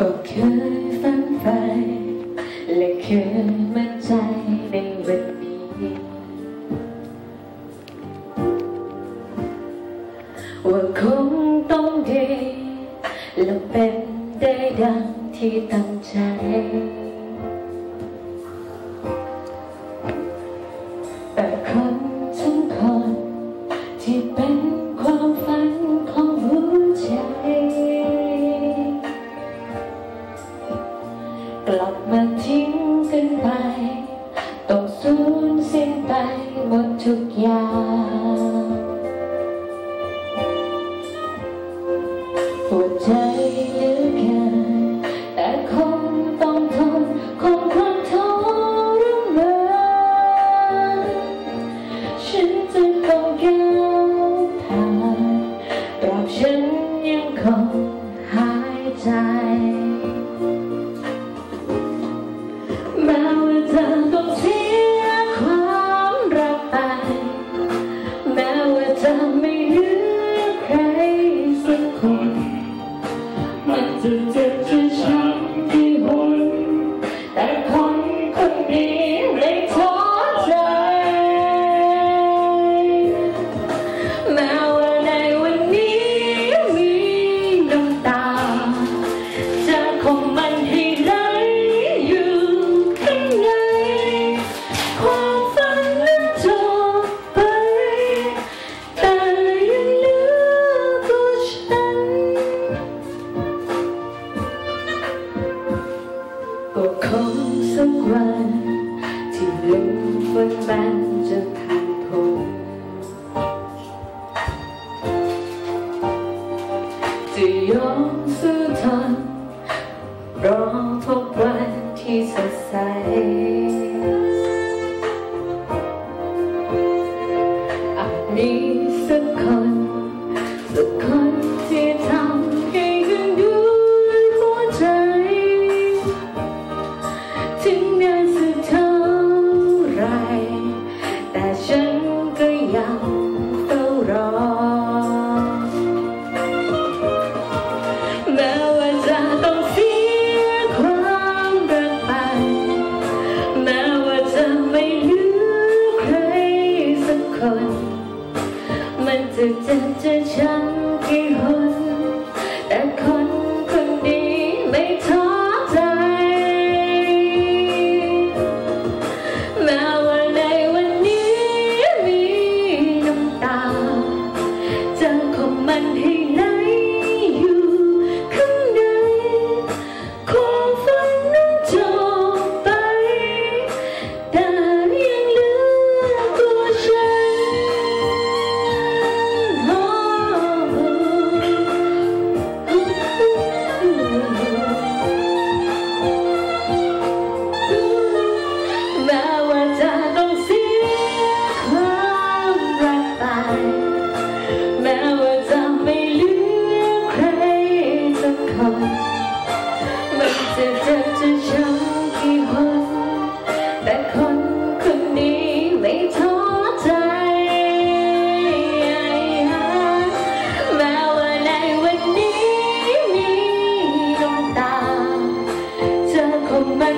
ก็เคยฝันใฝ่และเคยมั่นใจในวันนี้ว่าคงต้องดีและเป็นได้ดังที่ตั้งใจ แต่คนทั้งคนที่เป็น กลับมาทิ้งกันไป ต้องสูญสิ้นไปหมดทุกอย่างปวดใจเหลือเกินแต่คงต้องทนคงความทรมานฉันจะต้องก้าวผ่านตราบฉันยังคง ว่า จะยอมสู้ทนรอพบวันที่สดใส 这在这这强。 จะเจ็บจะช้ำกี่หนแต่คนคนนี้ไม่ท้ใจ แม้ว่าในวันนี้มีน้ำตาเธอคงมัน